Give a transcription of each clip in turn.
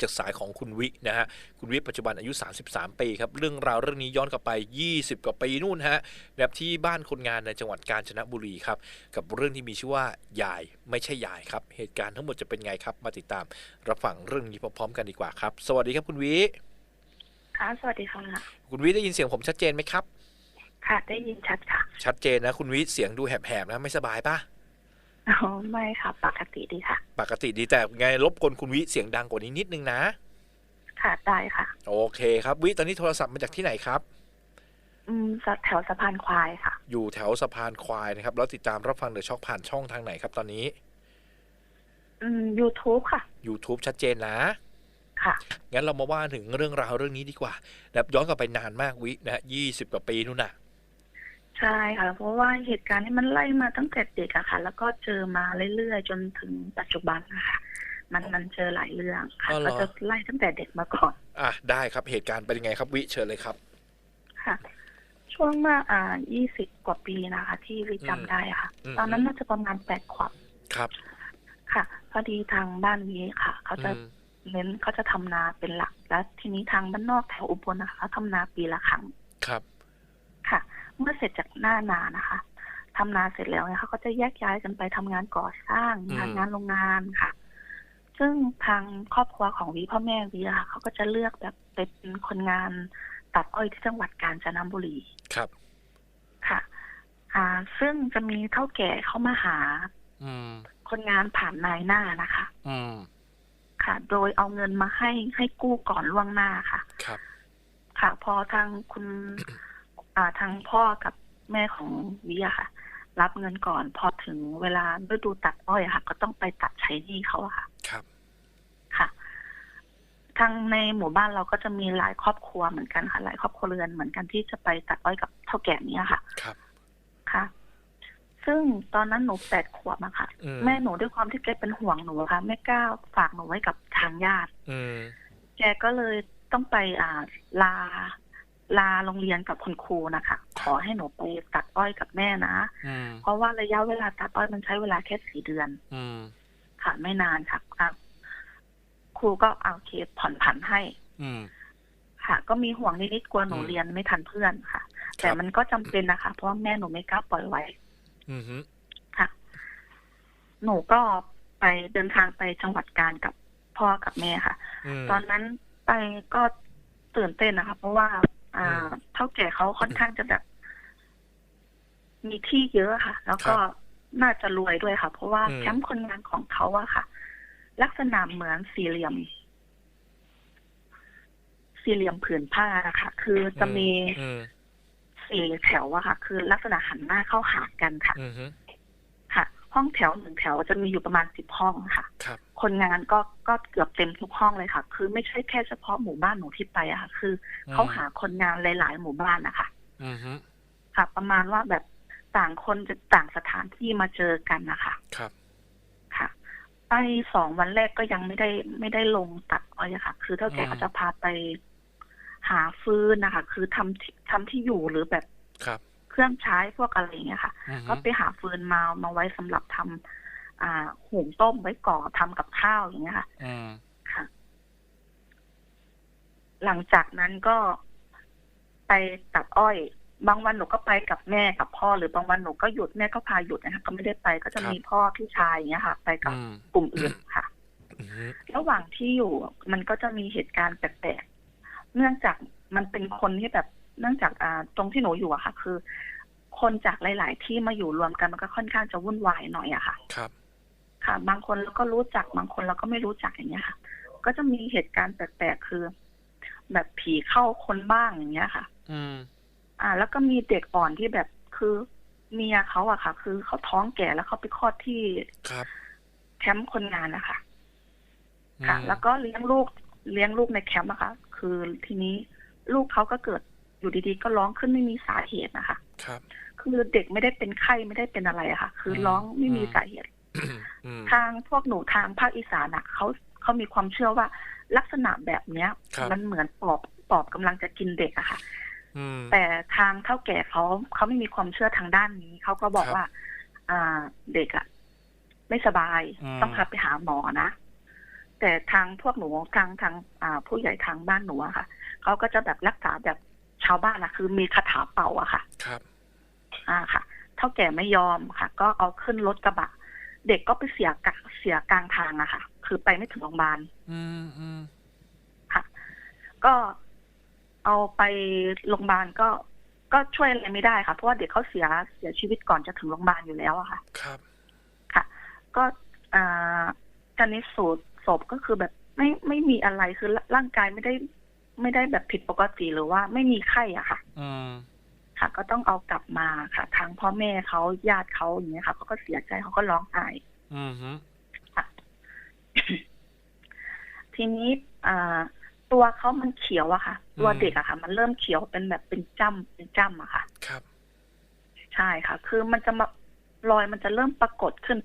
จากสายของคุณวินะฮะคุณวิปัจจุบันอายุ 33 ปีครับเรื่องราวเรื่องนี้ย้อนกลับไป 20 กว่าปีนู่นฮะแบบที่บ้านคนงานในจังหวัดกาญจนบุรีครับกับเรื่องที่มีชื่อว่ายายไม่ใช่ยายครับ เหตุการณ์ทั้งหมดจะเป็นไงครับ มาติดตามรับฟังเรื่องนี้พร้อมๆกันดีกว่าครับ สวัสดีครับคุณวิค่ะสวัสดีค่ะคุณวิได้ยินเสียงผมชัดเจนไหมครับ ค่ะได้ยินชัดค่ะ ชัดเจนนะ คุณวิเสียงดูแหบๆนะไม่สบายปะ อ๋อไม่ค่ะ ปกติดีค่ะ ปกติดีแต่ไงรบกวนคุณวิเสียงดังกว่านี้นิดนึงนะ ค่ะได้ค่ะ โอเคครับวิตอนนี้โทรศัพท์มาจากที่ไหนครับ อืมสแถวสะพานควายค่ะ อยู่แถวสะพานควายนะครับ แล้วติดตามรับฟังเดอะช็อคผ่านช่องทางไหนครับตอนนี้ อืม YouTube ค่ะ YouTube ชัดเจนนะ ค่ะ งั้นเรามาว่าถึงเรื่องราวเรื่องนี้ดีกว่าแบบย้อนกลับไปนานมากวินะฮะยี่สิบกว่าปีนู่นน่ะ ใช่ค่ะ เพราะว่าเหตุการณ์นี้มันไล่มาตั้งแต่เด็กอะค่ะ แล้วก็เจอมาเรื่อยๆ จนถึงปัจจุบันนะคะมันมันเจอหลายเรื่องค่ะอ๋อเหรอ ก็จะไล่ตั้งแต่เด็กมาก่อน อะได้ครับเหตุการณ์เป็นยังไงครับวิเชิญเลยครับ ค่ะ ช่วงมาอ่ายี่สิบกว่าปีนะคะ ที่วิอืมจำได้ค่ะ อืม ตอนนั้นน่าจะประมาณแปดขวบครับค่ะ พอดีทางบ้านวิค่ะ เขาจะอืมเน้นเขาจะทำนาเป็นหลัก แล้วทีนี้ทางบ้านนอกแถวอุบลนะคะเขาทำนาปีละครั้ง ครับค่ะ เมื่อเสร็จจากหน้านานะคะทำนาเสร็จแล้วเนี่ยเขาก็จะแยกย้ายกันไปทำงานก่อสร้างอืมงานงานโรงงานค่ะ ซึ่งทางครอบครัวของวีพ่อแม่วีอะค่ะเขาก็จะเลือกแบบไปเป็นคนงานตัดอ้อยที่จังหวัดกาญจนบุรีครับค่ะ อ่า ซึ่งจะมีเท่าแก่เข้ามาหา อืมคนงานผ่านนายหน้านะคะ อืมค่ะ โดยเอาเงินมาให้ให้กู้ก่อนล่วงหน้าค่ะ ครับ ค่ะ พอทางคุณอ่า ทางพ่อกับแม่ของวิอะค่ะ รับเงินก่อน พอถึงเวลาฤดูตัดอ้อยอะค่ะ ก็ต้องไปตัดใช้หนี้เขาอะค่ะ ครับ ค่ะ ทางในหมู่บ้านเราก็จะมีหลายครอบครัวเหมือนกันค่ะ หลายครอบครัวเรือนเหมือนกันที่จะไปตัดอ้อยกับเท่าแก่เนี้ยค่ะ ครับ ค่ะซึ่งตอนนั้นหนูแปดขวบอะค่ะอืมแม่หนูด้วยความที่แกเป็นห่วงหนูอะค่ะไม่กล้าฝากหนูไว้กับทางญาติอืมแกก็เลยต้องไปอ่าลา ลาโรงเรียนกับคุณครูนะคะ ขอให้หนูไปตัดอ้อยกับแม่นะอืมเพราะว่าระยะเวลาตัดอ้อยมันใช้เวลาแค่สี่เดือนอืมค่ะไม่นานค่ะอะครูก็เอาโอเคผ่อนผันให้อืมค่ะ ก็มีห่วงนิดๆกลัวหนูอืมเรียนไม่ทันเพื่อนค่ะ แต่มันก็จำเป็นนะคะ เพราะว่าแม่หนูไม่กล้าปล่อยไว้อืมฮึค่ะ หนูก็ไปเดินทางไปจังหวัดกาญกับพ่อกับแม่ค่ะอืมตอนนั้นไปก็ตื่นเต้นนะคะ เพราะว่า อ่าอืมเท่าแก่เขาค่อนข้างจะแบบ มีที่เยอะค่ะ แล้วก็ครับน่าจะรวยด้วยค่ะ เพราะว่าอืมแคมป์คนงานของเขาอะค่ะ ลักษณะเหมือนสี่เหลี่ยม สี่เหลี่ยมผืนผ้านะคะคือจะมีอืมสี่แถวอะค่ะ คือลักษณะหันหน้าเข้าหากันค่ะอืมฮึค่ะ ห้องแถวหนึ่งแถวจะมีอยู่ประมาณสิบห้องค่ะครับคนงานก็ก็เกือบเต็มทุกห้องเลยค่ะ คือไม่ใช่แค่เฉพาะหมู่บ้านหนูที่ไปอะค่ะ คืออเขาหาคนงานหลาย ๆ หมู่บ้านนะคะอืมฮึค่ะ ประมาณว่าแบบต่างคนจะต่างสถานที่มาเจอกันนะคะครับ ค่ะ ไปสองวันแรกก็ยังไม่ได้ไม่ได้ลงตัดอ้อยอะค่ะ คือเท่าแก่อืมเขาจะพาไปหาฟืนนะคะ คือทำที่ทำที่อยู่หรือแบบครับ เครื่องใช้พวกอะไรอย่างเงี้ยค่ะ อืมฮึก็ไปหาฟืนมามาไว้สำหรับทำอ่าหุงต้มไว้ก่อทำกับข้าวอย่างเงี้ยค่ะ อืมค่ะ หลังจากนั้นก็ไปตัดอ้อย บางวันหนูก็ไปกับแม่กับพ่อ หรือบางวันหนูก็หยุดแม่ก็พาหยุดนะคะก็ไม่ได้ไปก็จะมีพ่อพี่ชายอย่างเงี้ยค่ะ ไปกับอืมกลุ่มอื่นค่ะ อืมฮึระหว่างที่อยู่มันก็จะมีเหตุการณ์แปลกๆ เนื่องจากมันเป็นคนที่แบบ เนื่องจากอ่าตรงที่หนูอยู่อะค่ะ คือ คนจากหลาย ๆ ที่มาอยู่รวมกันมันก็ค่อนข้างจะวุ่นวายหน่อยอะค่ะ ครับ ค่ะ บางคนเราก็รู้จักบางคนเราก็ไม่รู้จักอย่างเงี้ยค่ะ ก็จะมีเหตุการณ์แปลกๆคือ แบบผีเข้าคนบ้างอย่างเงี้ยค่ะ อืม อ่า แล้วก็มีเด็กอ่อนที่แบบคือเมียเขาอะค่ะ คือเขาท้องแก่แล้วเขาไปคลอดที่ครับแคมป์คนงานนะคะอืมค่ะ แล้วก็เลี้ยงลูกเลี้ยงลูกในแคมป์นะคะ คือทีนี้ลูกเขาก็เกิด อยู่ดีๆ ก็ร้องขึ้นไม่มีสาเหตุนะคะ ครับ คือเด็กไม่ได้เป็นไข้ไม่ได้เป็นอะไรอะค่ะ คือร้องไม่มีสาเหตุอืมทางพวกหนูทางภาคอีสานอะเขาเขามีความเชื่อว่าลักษณะแบบเนี้ยครับมันเหมือนปอบปอบกำลังจะกินเด็กอะค่ะอืมแต่ทางเท่าแก่เขาเขาไม่มีความเชื่อทางด้านนี้เขาก็บอกครับว่า อ่าเด็กอะไม่สบายอืมต้องพาไปหาหมอนะแต่ทางพวกหนูทางทางอ่าผู้ใหญ่ทางบ้านหนูอะค่ะเขาก็จะแบบรักษาแบบ ชาวบ้านอะคือมีคาถาเป่าอะค่ะ ครับ อ่าค่ะ เท่าแก่ไม่ยอมค่ะ ก็เอาขึ้นรถกระบะ เด็กก็ไปเสียกะเสียกลางทางอะค่ะ คือไปไม่ถึงโรงพยาบาล อืมอืมค่ะ ก็เอาไปโรงพยาบาลก็ก็ช่วยอะไรไม่ได้ค่ะ เพราะว่าเด็กเขาเสียเสียชีวิตก่อนจะถึงโรงพยาบาลอยู่แล้วอะค่ะ ครับ ค่ะ ก็อ่าการนิสูตรศพก็คือแบบไม่ไม่มีอะไรคือร่างกายไม่ได้ ไม่ได้แบบผิดปกติหรือว่าไม่มีไข้อะค่ะอืมค่ะ ก็ต้องเอากลับมาค่ะทางพ่อแม่เขาญาติเขาอย่างเงี้ยค่ะเขาก็เสียใจเขาก็ร้องไห้อืมฮึค่ะ ทีนี้อ่าตัวเขามันเขียวอะค่ะ ตัวเด็กอะค่ะ มันเริ่มเขียวเป็นแบบเป็นจ้ำเป็นจ้ำอะค่ะ ครับ ใช่ค่ะ คือมันจะมารอยมันจะเริ่มปรากฏขึ้น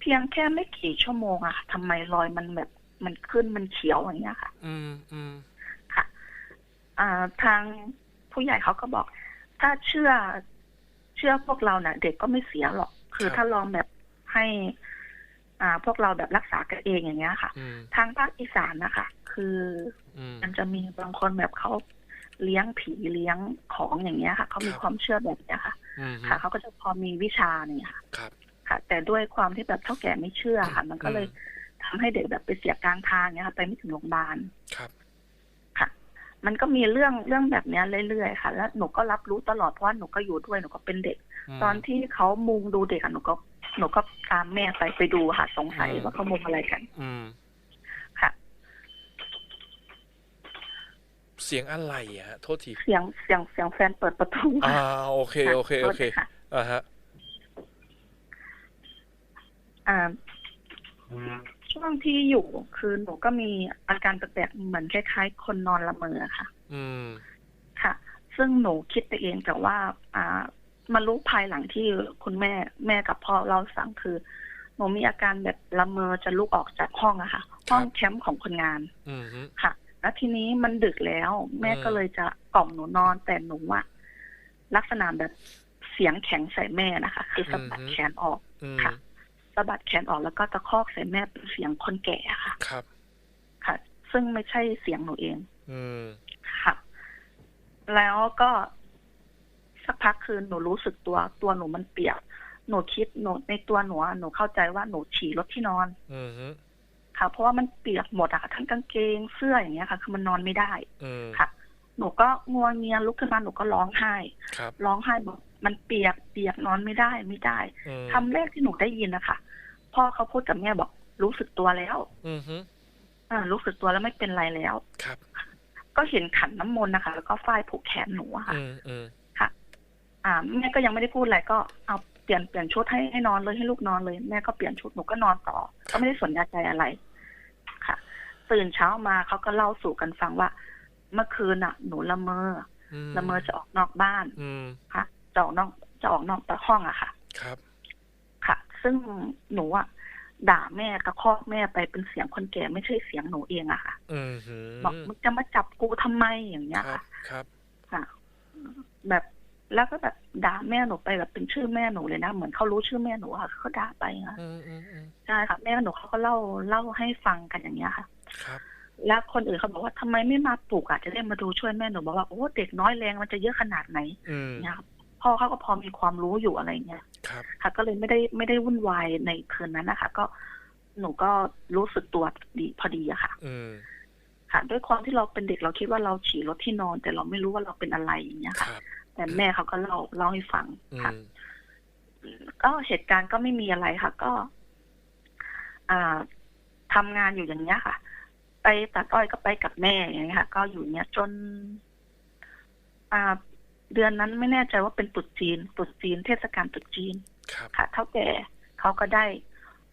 เพียงแค่ไม่กี่ชั่วโมงอะค่ะทำไมรอยมันแบบมันขึ้นมันเขียวอย่างเงี้ยค่ะ อืมอืมค่ะอ่า ทางผู้ใหญ่เขาก็บอก ถ้าเชื่อเชื่อพวกเราน่ะ เด็กก็ไม่เสียหรอก คือถ้าลองแบบให้ อ่า พวกเราแบบรักษากันเองอย่างเงี้ยค่ะอืมทางภาคอีสานนะคะคืออืมมันจะมีบางคนแบบเขาเลี้ยงผีเลี้ยงของอย่างเงี้ยค่ะเขามีครับความเชื่อแบบเนี้ยค่ะอืมฮึค่ะเขาก็จะพอมีวิชาเนี่ยค่ะครับค่ะ แต่ด้วยความที่แบบเท่าแก่ไม่เชื่อค่ะ มันก็เลยอืมทำให้เด็กแบบไปเสียกลางทางเนี่ยค่ะ ไปไม่ถึงโรงพยาบาลครับค่ะ มันก็มีเรื่องเรื่องแบบเนี้ยเรื่อยๆค่ะ แล้วหนูก็รับรู้ตลอดเพราะว่าหนูก็อยู่ด้วยหนูก็เป็นเด็กมตอนที่เขามุงดูเด็กอะหนูก็หนูก็ตามแม่ไปไปดูค่ะสงสัยอืมว่าเขามุงอะไรกัน อืมค่ะ เสียงอะไรอะฮะโทษทีเสียงเสียงเสียงแฟนเปิดประตูอ่าค่ะโอเคโอเคโอเคโทษค่ะอ่าฮะอ่า ช่วงที่อยู่คือหนูก็มีอาการแปลกๆเหมือนคล้ายๆ คนนอนละเมอค่ะ อืมค่ะ ซึ่งหนูคิดไปเองแต่ว่า อ่ามารู้ภายหลังที่คุณแม่แม่กับพ่อเราสั่งคือหนูมีอาการแบบละเมอจะลุกออกจากห้องอะค่ะ ห้องแคมป์ของคนงานอืมฮึค่ะ แล้วทีนี้มันดึกแล้ว แม่อืมก็เลยจะกล่อมหนูนอนแต่หนูอะลักษณะแบบเสียงแข็งใส่แม่นะคะ คือสะบัดแขนออกอืมค่ะสะบัดแขนออกแล้วก็ตะคอกใส่แม่เป็นเสียงคนแก่อะค่ะครับ ค่ะ ซึ่งไม่ใช่เสียงหนูเอง อืมค่ะ แล้วก็สักพักคือหนูรู้สึกตัวตัวหนูมันเปียกหนูคิดหนูในตัวหนูอะหนูเข้าใจว่าหนูฉี่รถที่นอน อืมฮึค่ะ เพราะว่ามันเปียกหมดอะค่ะทั้งกางเกงเสื้ออย่างเงี้ยค่ะ คือมันนอนไม่ได้อืมค่ะ หนูก็งัวเงียลุกขึ้นมาหนูก็ร้องไห้ครับร้องไห้บอกมันเปียกเปียกนอนไม่ได้ไม่ได้อืมคำแรกที่หนูได้ยินนะคะพ่อเขาพูดกับแม่บอก รู้สึกตัวแล้ว อืมฮึอ่ารู้สึกตัวแล้วไม่เป็นไรแล้ว ครับ ก็เห็นขันน้ำมนต์นะคะ แล้วก็ฝ้ายผูกแขนหนูอะค่ะอืมอืมค่ะ อ่าแม่ก็ยังไม่ได้พูดอะไรก็เอาเปลี่ยนเปลี่ยนชุดให้ให้นอนเลยให้ลูกนอนเลยแม่ก็เปลี่ยนชุดหนูก็นอนต่อ ก็ไม่ได้สนใจอะไร ค่ะ ตื่นเช้ามาเขาก็เล่าสู่กันฟังว่า เมื่อคืนน่ะ หนูละเมออืมละเมอจะออกนอกบ้านอืมค่ะจะออกนอกจะออกนอกห้องอะค่ะ ครับ ค่ะ ซึ่งหนูอะด่าแม่ตะคอกแม่ไปเป็นเสียงคนแก่ไม่ใช่เสียงหนูเองอะค่ะอืมฮึบอกมึงจะมาจับกูทำไมอย่างเงี้ยครับค่ะครับค่ะแบบแล้วก็แบบด่าแม่หนูไปแบบเป็นชื่อแม่หนูเลยนะเหมือนเขารู้ชื่อแม่หนูอะเขาด่าไปอะอืมอืมอืมใช่ค่ะ แม่หนูเขาก็เล่าเล่าให้ฟังกันอย่างเงี้ยค่ะ ครับ แล้วคนอื่นเขาบอกว่าทำไมไม่มาปลุกอะจะได้มาดูช่วยแม่หนูบอกว่าโอ้เด็กน้อยแรงมันจะเยอะขนาดไหนอืมเนี่ยครับพ่อเขาก็พอมีความรู้อยู่อะไรเงี้ยครับค่ะ ก็เลยไม่ได้ไม่ได้วุ่นวายในคืนนั้นนะคะก็หนูก็รู้สึกตัวดีพอดีอะค่ะอืมค่ะ ด้วยความที่เราเป็นเด็กเราคิดว่าเราฉี่รถที่นอน แต่เราไม่รู้ว่าเราเป็นอะไรอย่างเงี้ยคค่ะรับแต่แม่เขาก็เล่าเล่าให้ฟังอืค่ะมก็เหตุการณ์ก็ไม่มีอะไรค่ะ ก็ อ่าทำงานอยู่อย่างเงี้ยค่ะ ไปตัดอ้อยก็ไปกับแม่อย่างเงี้ยค่ะ ก็อยู่เนี้ยจน อ่า เดือนนั้นไม่แน่ใจว่าเป็นตรุษจีนตรุษจีน เทศกาลตรุษจีนครับค่ะ เท่าแก่เขาก็ได้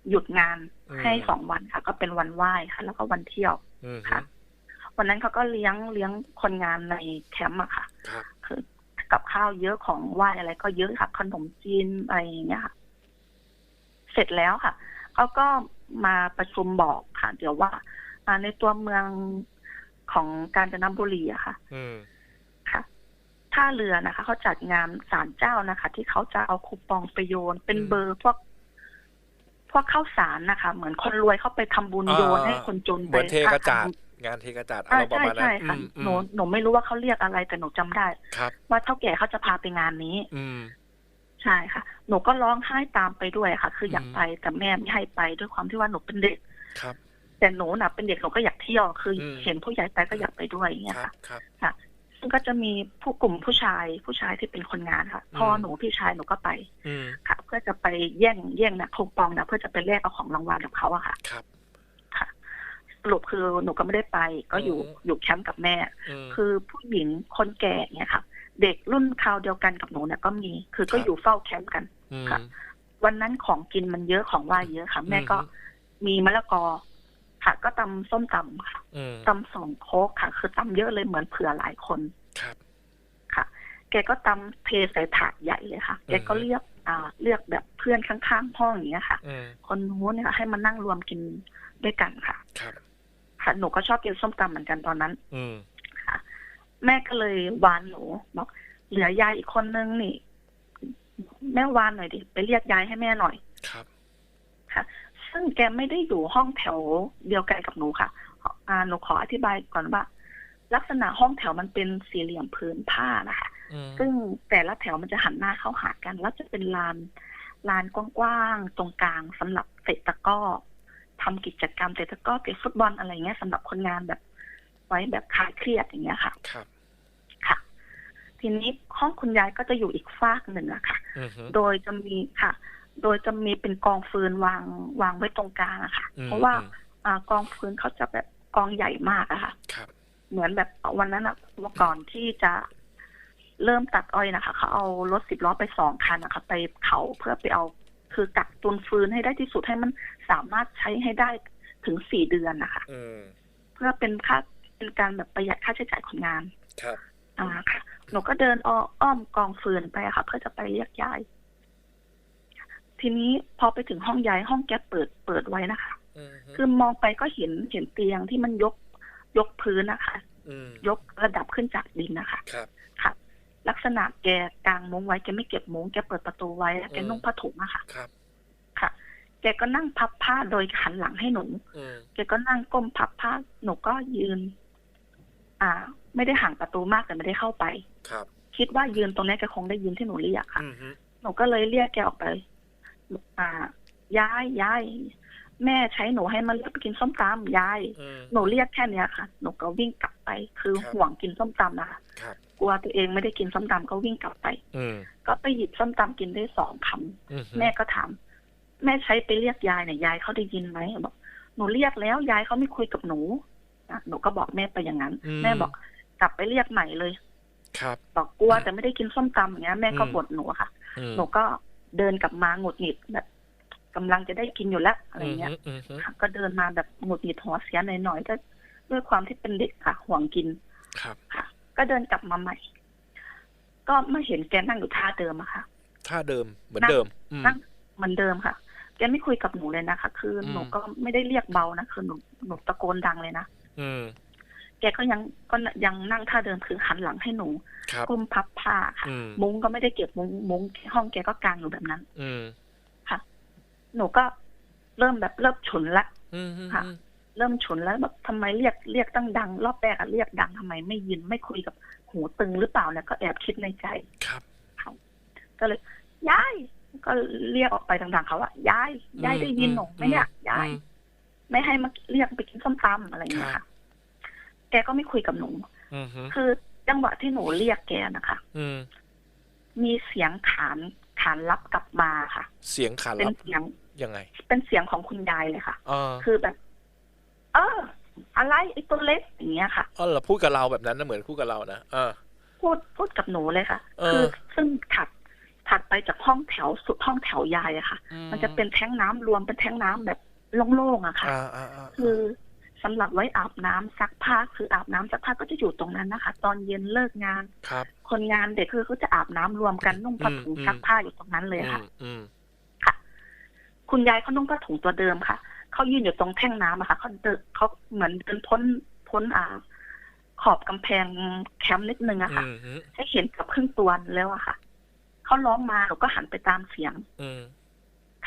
หยุดงานอืมให้สองวันค่ะ ก็เป็นวันไหว้ค่ะ แล้วก็วันเที่ยวอืมฮึค่ะวันนั้นเขาก็เลี้ยงเลี้ยงคนงานในแคมป์อะค่ะครับคือกับข้าวเยอะของไหว้อะไร ก็เยอะค่ะขนมจีนอะไรอย่างเงี้ยค่ะ เสร็จแล้วค่ะเขาก็มาประชุมบอกค่ะ เดี๋ยวว่าอ่า ในตัวเมืองของกาญจนบุรีอะค่ะอืมค่ะท่าเรือนะคะเขาจัดงานศาลเจ้านะคะ ที่เขาจะเอาคูปองไปโยน เป็นเบอร์พวก พวกข้าวสารนะคะ เหมือนคนรวยเขาไปทำบุญอ่าโยนให้คนจนเหไปมือนเทกระจาดทำบุญงานเทกระจาดอาอ่ารมณ์ประใช่มาณนั้นใช่ค่ะอืมอืหนูมหนูไม่รู้ว่าเขาเรียกอะไรแต่หนูจำได้ครับว่าเท่าแก่เขาจะพาไปงานนี้ อืมใช่ค่ะ หนูก็ร้องไห้ตามไปด้วยค่ะ คืออยากอืมไปแต่แม่ไม่ให้ไปด้วยความที่ว่าหนูเป็นเด็กครับ แต่หนูน่ะเป็นเด็กหนูก็อยากเที่ยวคืออม เห็นผู้ใหญ่ไปก็อยากไปด้วยอย่างเงี้ยครับค่ะ ครับซึ่งก็จะมีผู้กลุ่มผู้ชายผู้ชายที่เป็นคนงานค่ะ พ่ออืมหนูพี่ชายหนูก็ไปอืมค่ะ เพื่อจะไปแย่งแย่งนะคูปองนะเพื่อจะไปแลกเอาของรางวัลกับเขาอะค่ะ ครับค่ะสรุปคือหนูก็ไม่ได้ไป ก็อยู่อืม อยู่แคมป์กับแม่ อืม คือผู้หญิงคนแก่เนี่ยค่ะ เด็กรุ่นคราวเดียวกันกับหนูเนี่ยก็มี คือก็ครับ อยู่เฝ้าแคมป์กันอืมค่ะวันนั้นของกินมันเยอะของว่ายเยอะค่ะ แม่ก็อืม มีมะละกอ ค่ะ ก็ตำส้มตำค่ะอืมตำสองโคกค่ะ คือตำเยอะเลยเหมือนเผื่อหลายคนครับ ค่ะ แกก็ตำเทใส่ถาดใหญ่เลยค่ะอืมแกก็เรียกอ่า เรียกแบบเพื่อนข้างๆห้องอย่างเงี้ยค่ะอืมคนนู้นเนี่ยค่ะให้มานั่งรวมกินด้วยกันค่ะ ครับ ค่ะหนูก็ชอบกินส้มตำเหมือนกันตอนนั้น อืมค่ะ แม่ก็เลยวานหนูบอกเหลือยายอีกคนนึงนี่ แม่วานหน่อยดิไปเรียกยายให้แม่หน่อย ครับ ค่ะ ซึ่งแกไม่ได้อยู่ห้องแถวเดียวกันกับหนูค่ะอ่าหนูขออธิบายก่อนว่า ลักษณะห้องแถวมันเป็นสี่เหลี่ยมผืนผ้านะคะอืมซึ่งแต่ละแถวมันจะหันหน้าเข้าหากัน แล้วจะเป็นลานลานกว้างๆตรงกลางสำหรับเตะตะกร้อทำกิจกรรมเตะตะกร้อเตะฟุตบอลอะไรเงี้ยสำหรับคนงานแบบ ไว้แบบคลายเครียดอย่างเงี้ยค่ะ ครับ ค่ะ ทีนี้ห้องคุณยายก็จะอยู่อีกฟากหนึ่งอะค่ะอืมฮึโดยจะมีค่ะ โดยจะมีเป็นกองฟืนวางวางไว้ตรงกลางอะค่ะอืมเพราะว่าอืมอ่ากองฟืนเขาจะแบบกองใหญ่มากอะค่ะครับเหมือนแบบวันนั้นอะเมื่อก่อนที่จะเริ่มตัดอ้อยนะคะเขาเอารถสิบล้อไปสองคันนะคะไปเขาเพื่อไปเอาคือกักตุนฟืนให้ได้ที่สุดให้มันสามารถใช้ให้ได้ถึงสี่เดือนนะคะอืมเพื่อเป็นค่าเป็นการแบบประหยัดค่าใช้จ่ายคนงาน ครับ อ่าค่ะ หนูก็เดินอ้ออ้อมกองฟืนไปอะค่ะ เพื่อจะไปเรียกยาย ทีนี้พอไปถึงห้องยายห้องแกเปิดเปิดไว้นะคะอืมฮึคือมองไปก็เห็นเห็นเตียงที่มันยกยกพื้นนะคะอืมยกระดับขึ้นจากดินนะคะครับค่ะ ลักษณะแกกางมุ้งไว้แกไม่เก็บมุ้งแกเปิดประตูไว้แล้วแกอืมนุ่งผ้าถุงอะค่ะครับ ค่ะ แกก็นั่งพับผ้าโดยหันหลังให้หนูอืมแกก็นั่งก้มพับผ้าหนูก็ยืน อ่า ไม่ได้ห่างประตูมากแต่ไม่ได้เข้าไป ครับ คิดว่ายืนตรงนี้แกคงได้ยินที่หนูเรียกค่ะอืมฮึหนูก็เลยเรียกแกออกไป อ่ายายยายแม่ใช้หนูให้มาเรียกไปกินส้มตำยาย อืม หนูเรียกแค่เนี้ยค่ะ หนูก็วิ่งกลับไป คือครับ ห่วงกินส้มตำนะคะครับ กลัวตัวเองไม่ได้กินส้มตำก็วิ่งกลับไป อืมก็ไปหยิบส้มตำกินได้สองคำ อืมฮึแม่ก็ถามแม่ใช้ไปเรียกยายเนี่ยยายเขาได้ยินไหมบอกหนูเรียกแล้วยายเขาไม่คุยกับหนูอะหนูก็บอกแม่ไปอย่างนั้น แม่บอกกลับไปเรียกใหม่เลย ครับ บอกกลัวแต่ไม่ได้กินส้มตำอย่างเงี้ยแม่ก็อืม บ่นหนูค่ะ อืมหนูก็ เดินกลับมาหงุดหงิดแบบกำลังจะได้กินอยู่แล้วอะไรเงี้ยอืมอืมฮึค่ะก็เดินมาแบบหงุดหงิดหัวเสียหน่อยๆก็ด้วยความที่เป็นเด็กค่ะ ห่วงกินครับค่ะ ก็เดินกลับมาใหม่ ก็ไม่เห็นแกนั่งอยู่ท่าเดิมอะค่ะท่าเดิมเหมือนเดิมอืมนั่งเหมือนเดิมค่ะแกไม่คุยกับหนูเลยนะคะ คืออมหนูก็ไม่ได้เรียกเบานะคือหนูหนูตะโกนดังเลยนะอืม แกก็ยังก็ยังนั่งท่าเดิมคือหันหลังให้หนูครับก้มพับผ้าค่ะอืมมุ้งก็ไม่ได้เก็บมุ้งมุ้งห้องแกก็กางอยู่แบบนั้น อืมหนูก็เริ่มแบบเริ่มฉุนละอืมฮึค่ะ เริ่มฉุนแล้วแบบทำไมเรียกเรียกตั้งดัง รอบแรกอะเรียกดังทำไมไม่ยินไม่คุยกับหูตึงหรือเปล่าเนี่ยก็แอบคิดในใจครับก็เลยยายก็เรียกออกไปดังๆเขาว่ายายยายได้ยินหนูไหมเนี่ยยายอืมไม่ให้มาเรียกไปกินส้มตำอะไรอย่างเงี้ยครัค่ะบ แกก็ไม่คุยกับหนูอืมฮึคือจังหวะที่หนูเรียกแกนะคะอืมมีเสียงขานขานรับกลับมาค่ะ เสียงขาเป็นรับเสียงยังไง เป็นเสียงของคุณยายเลยค่ะอ่าคือแบบ เออ อะไรไอ้ตัวเล็กอย่างเงี้ยค่ะอ๋อเหราพูดกับเราแบบนั้นนะเหมือนพูดกับเรานะเออพูดพูดกับหนูเลยค่ะเออคือซึ่งถัดถัดไปจากห้องแถวสุดห้องแถวยายอะค่ะ มันจะเป็นแท้งน้ำรวมเป็นแท้งน้ำแบบโล่งๆอะค่ะอ่าอ่าอ่าคือ สำหรับไว้อาบน้ำซักผ้าคืออาบน้ำซักผ้าก็จะอยู่ตรงนั้นนะคะ ตอนเย็นเลิกงานครับ คนงานเด็กคือเขาจะอาบน้ำรวมกันนุ่งผ้าถุงอืมซักผ้าอยู่ตรงนั้นเลยอืค่ะมอืมคุณยายเขานุ่งผ้าถุงตัวเดิมค่ะเขายืนอยู่ตรงแท่งน้ำอะค่ะเขาเดินเขาเหมือนเดินพ้นพ้นอ่า ขอบกำแพงแคมป์นิดนึงอะค่ะอืมฮึให้เห็นกับครึ่งตัวแล้วอะค่ะเขาร้องมาหนูก็หันไปตามเสียงอืม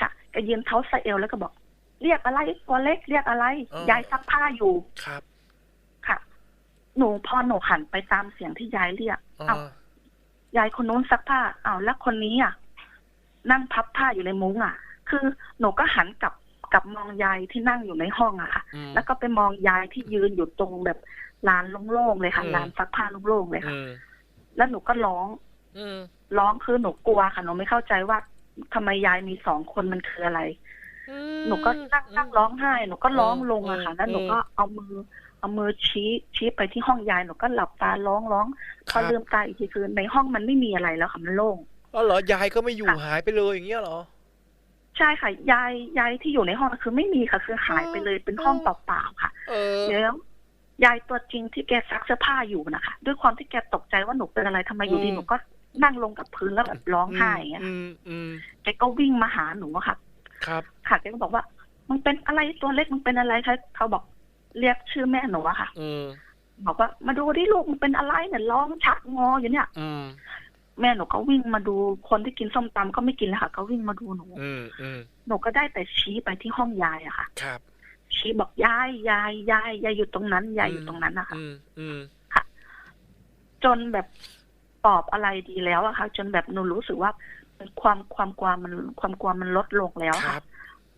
ค่ะแกยืนเท้าสะเอวแล้วก็บอก เรียกอะไรตัวเล็กเรียกอะไรยายซักผ้าอยู่ครับค่ะ หนูพอหนูหันไปตามเสียงที่ยายเรียกอ่าเอ้ายายคนนู้นซักผ้าอ้าวแล้วคนนี้อะ นั่งพับผ้าอยู่ในมุ้งอะ คือหนูก็หันกลับกลับมองยายที่นั่งอยู่ในห้องอะค่ะอืมแล้วก็ไปมองยายที่ยืนอยู่ตรงแบบลานโล่งๆเลยค่ะอืมลานซักผ้าโล่งๆเลยค่ะอืมแล้วหนูก็ร้องอืมร้องคือหนูกลัวค่ะหนูไม่เข้าใจว่าทำไมยายมีสองคนมันคืออะไร หนูก็นั่งนั่งร้องไห้ หนูก็ร้องลงอะค่ะแล้วหนูก็เอามือ เอามือชี้ชี้ไปที่ห้องยายหนูก็หลับตาร้องร้องพครัอบลืมตาอีกทีคือในห้องมันไม่มีอะไรแล้วค่ะมันโล่งอ๋อเหรอยายก็ไม่อยู่ค่ะหายไปเลยอย่างเงี้ยเหรอใช่ค่ะยายยายที่อยู่ในห้องคือไม่มีค่ะคือหายไปเลยเป็นห้องเปล่าๆค่ะเออแล้วยายตัวจริงที่แกซักเสื้อผ้าอยู่นะคะด้วยความที่แกตกใจว่าหนูเป็นอะไรทำไมอยู่ดีอืมหนูก็นั่งลงกับพื้นแล้วแบบร้องไห้อย่างเงี้ยอืมอืมแกก็วิ่งมาหาหนูอะค่ะ ครับค่ะแกก็บอกว่ามึงเป็นอะไรตัวเล็กมึงเป็นอะไรคะเขาบอกเรียกชื่อแม่หนูอะค่ะ อืมบอกว่ามาดูที่ลูกมึงเป็นอะไรเนี่ยร้องชักงออยู่เนี่ย อืมแม่หนูก็วิ่งมาดูคนที่กินส้มตำก็ไม่กินแล้วค่ะก็วิ่งมาดูหนูอืมอืมหนูก็ได้แต่ชี้ไปที่ห้องยายอะค่ะ ครับ ชี้บอกยายยายยายยายอยู่ตรงนั้นยายอยู่ตรงนั้นนะคะอืมอืมจนแบบ ตอบอะไรดีแล้วอะค่ะ จนแบบหนูรู้สึกว่าความความกลัวมันความกลัวมันลดลงแล้วคค่ะรับ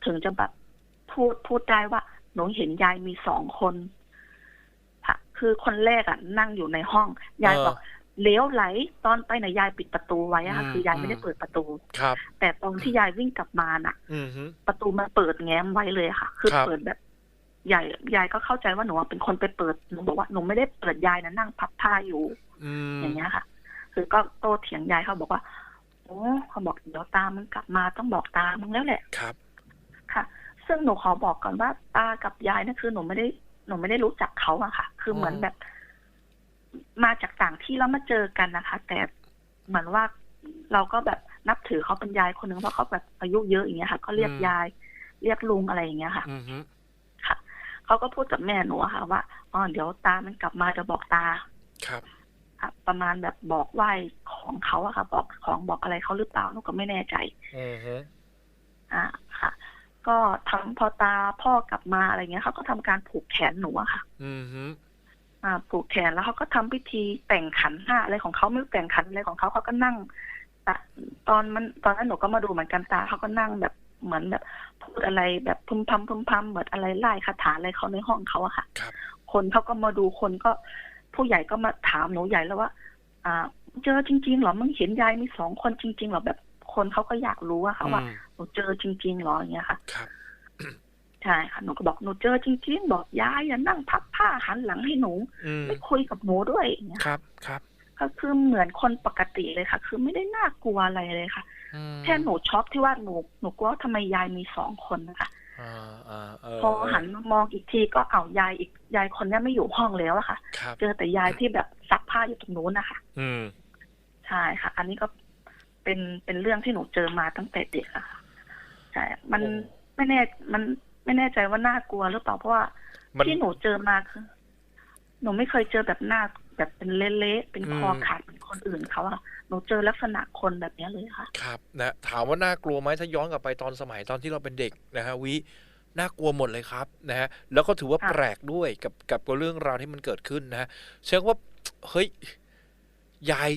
ถึงจะแบบพูดพูดได้ว่า หนูเห็นยายมีสองคนค่ะคือคนแรกอะนั่งอยู่ในห้อง ยายบอกเลี้ยวไหล ตอนไปน่ะยายปิดประตูไว้อะค่ะอืมคือยายไม่ได้เปิดประตูครับ แต่ตอนที่ยายวิ่งกลับมาน่ะอืมฮึประตูมันเปิดแง้มไว้เลยค่ะ คือครับเปิดแบบยายยายก็เข้าใจว่าหนูอะเป็นคนไปเปิดหนูบอกว่าหนูไม่ได้เปิดยายนะนั่งพับผ้าอยู่อืมอย่างเงี้ยค่ะ คือก็โตเถียงยายเขาบอกว่า โอ้เขาบอกเดี๋ยวตามึงกลับมาต้องบอกตามึงแล้วแหละครับ ค่ะ ซึ่งหนูขอบอกก่อนว่าตากับยายนั่นคือหนูไม่ได้หนูไม่ได้รู้จักเขาอะค่ะ คือเหมือนแบบ มาจากต่างที่แล้วมาเจอกันนะคะ แต่เหมือนว่าเราก็แบบนับถือเขาเป็นยายคนหนึ่งเพราะเขาแบบอายุเยอะอย่างเงี้ยค่ะ ก็เรียกอืมยาย เรียกลุงอะไรอย่างเงี้ยค่ะอืมฮึค่ะเขาก็พูดกับแม่หนูอะค่ะว่าอ๋อเดี๋ยวตามันกลับมาจะบอกตา ครับค่ะ ประมาณแบบบอกไหว้ของเขาอะค่ะ บอกของบอกอะไรเขาหรือเปล่าหนูก็ไม่แน่ใจอืมฮึอ่าค่ะ ก็ทำพอตาพ่อกลับมาอะไรเงี้ยเขาก็ทำการผูกแขนหนูอะค่ะ อืมฮึอ่าผูกแขนแล้วเขาก็ทำพิธีแต่งขันห้าอะไรของเขาไม่รู้แต่งขันอะไรของเขาเขาก็นั่งแต่ตอนมันตอนนั้นหนูก็มาดูเหมือนกันตาเขาก็นั่งแบบเหมือนแบบ พูดอะไรแบบพึมพำพึมพำเหมือนอะไรไล่คาถาอะไรเขาในห้องเขาอะค่ะครับคนเขาก็มาดูคนก็ ผู้ใหญ่ก็มาถามหนูใหญ่แล้วว่า อ่า เจอจริงๆเหรอมึงเห็นยายมีสองคนจริงๆเหรอแบบคนเขาก็อยากรู้อะค่ะว่าอืมหนูเจอจริงๆเหรออย่างเงี้ยค่ะครับใช่ค่ะหนูก็บอกหนูเจอจริงๆบอกยายอย่านั่งพับผ้าหันหลังให้หนูอืมไม่คุยกับหนูด้วยอย่างเงี้ยครับครับก็คือเหมือนคนปกติเลยค่ะ คือไม่ได้น่ากลัวอะไรเลยค่ะอืมแค่หนูช็อกที่ว่าหนูหนูกลัวว่าทำไมยายมีสองคนนะคะ อ่าอ่าเออพอหันมามองอีกทีก็เอายายอีกยายคนนี้ไม่อยู่ห้องแล้วอะค่ะ ครับเจอแต่ยายที่แบบซักผ้าอยู่ตรงนู้นนะคะอืมใช่ค่ะ อันนี้ก็เป็นเป็นเรื่องที่หนูเจอมาตั้งแต่เด็กอะค่ะใช่ มันโอ้ไม่แน่มันไม่แน่ใจว่าน่ากลัวหรือเปล่าเพราะว่ามันที่หนูเจอมาคือ หนูไม่เคยเจอแบบหน้าแบบเป็นเละๆเป็นคออืมขาดเป็นคนอื่นเขาอะ หนูเจอลักษณะคนแบบเนี้ยเลยค่ะ ครับนะถามว่าน่ากลัวไหมถ้าย้อนกลับไปตอนสมัยตอนที่เราเป็นเด็กนะฮะวิน่ากลัวหมดเลยครับนะฮะแล้วก็ถือว่าค่ะแปลกด้วยกับกับเรื่องราวที่มันเกิดขึ้นนะฮะเชื่อว่าเฮ้ยยาย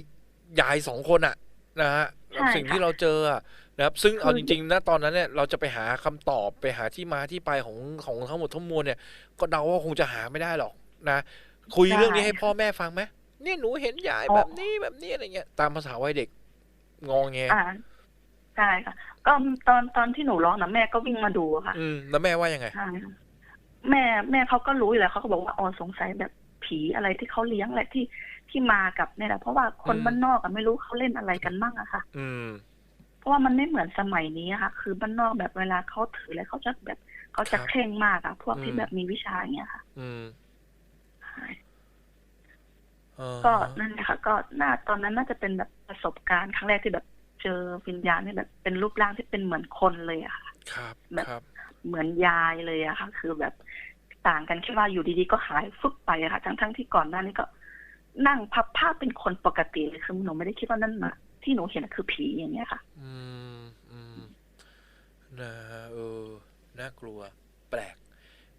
ยายสองคนอะนะฮะกับสิ่งที่เราเจออะนะครับ ซึ่งเอาจริงๆนะตอนนั้นเนี่ยเราจะไปหาคำตอบไปหาที่มาที่ไปของของทั้งหมดทั้งมวลเนี่ย ก็เดาว่าคงจะหาไม่ได้หรอกนะ คุยเรื่องนี้ให้พ่อแม่ฟังไหม เนี่ยหนูเห็นยายแบบนี้แบบนี้อะไรเงี้ยตามภาษาวัยเด็ก งองแงอ่าใช่ค่ะ ก็ตอนตอนที่หนูร้องนะแม่ก็วิ่งมาดูอะค่ะ อืมแล้วแม่ว่ายังไงใช่ค่ะแม่แม่เขาก็รู้อยู่แล้วเขาก็บอกว่าอ๋อสงสัยแบบผีอะไรที่เขาเลี้ยงอะไรที่ที่มากับเนี่ยแหละเพราะว่าคนอืมบ้านนอกอะไม่รู้เขาเล่นอะไรกันมั่งอะค่ะ อืม เพราะว่ามันไม่เหมือนสมัยนี้อะค่ะ คือบ้านนอกแบบเวลาเขาถืออะไรเขาจะแบบเขาจะครับเคร่งมากอะพวกที่อืมแบบมีวิชาอย่างเงี้ยค่ะ อืมใช่เออ ก็นั่นแหละค่ะก็น่าตอนนั้นน่าจะเป็นแบบประสบการณ์ครั้งแรกที่แบบเจอวิญญาณที่แบบเป็นรูปร่างที่เป็นเหมือนคนเลยอะค่ะครับแบบครับเหมือนยายเลยอะค่ะ คือแบบต่างกันแค่ว่าอยู่ดีๆก็หายฟึบไปอะค่ะ ทั้งๆที่ก่อนหน้านี้ก็ นั่งพับผ้าเป็นคนปกติเลยคือหนูไม่ได้คิดว่านั่นนะที่หนูเห็นคือผีอย่างเงี้ยค่ะ อืมอืมนะฮะเออน่ากลัว แปลกแ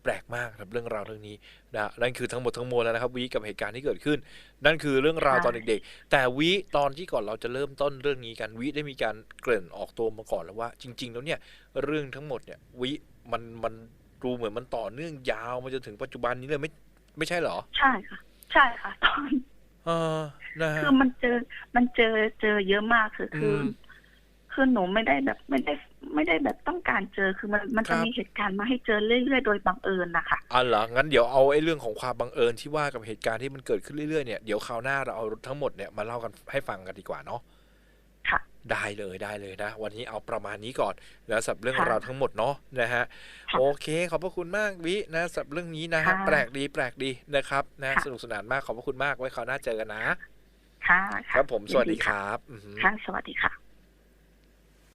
ปลกมากครับเรื่องราวเรื่องนี้นะนั่นคือทั้งหมดทั้งมวลแล้วนะครับวิกับเหตุการณ์ที่เกิดขึ้น นั่นคือเรื่องราวใช่ตอนเด็กๆ แต่วิตอนที่ก่อนเราจะเริ่มต้นเรื่องนี้กันวิได้มีการเกริ่นออกตัวมาก่อนแล้วว่า จริง ๆ แล้วเนี่ยเรื่องทั้งหมดเนี่ยวิมันมันดูเหมือนมันต่อเนื่องยาวมาจนถึงปัจจุบันนี้เลยไม่ไม่ใช่เหรอ ใช่ค่ะ ใช่ค่ะตอนเออนะฮะคือมันเจอมันเจอเจอเยอะมากคือคืออมคือหนูไม่ได้แบบไม่ได้ ไม่ได้แบบต้องการเจอคือมันมันครัจะบมีเหตุการณ์มาให้เจอเรื่อยๆโดยบังเอิญนะคะอะเหรองั้นเดี๋ยวเอาไอ้เรื่องของความบังเอิญที่ว่ากับเหตุการณ์ที่มันเกิดขึ้นเรื่อยๆเนี่ยเดี๋ยวคราวหน้าเราเอาทั้งหมดเนี่ยมาเล่ากันให้ฟังกันดีกว่าเนาะค่ะได้เลยได้เลยนะ วันนี้เอาประมาณนี้ก่อน แล้วสำหรับเรื่องค่ะราวทั้งหมดเนาะนะฮะค่ะโอเค ขอบพระคุณมากวินะสำหรับเรื่องนี้นะฮะค่ะแปลกดีแปลกดีนะครับนะค่ะสนุกสนานมากขอบพระคุณมากไว้คราวหน้าเจอกันนะ ค่ะครับผมสวัสดียินครับอือหือค่ะสวัสดีค่ะ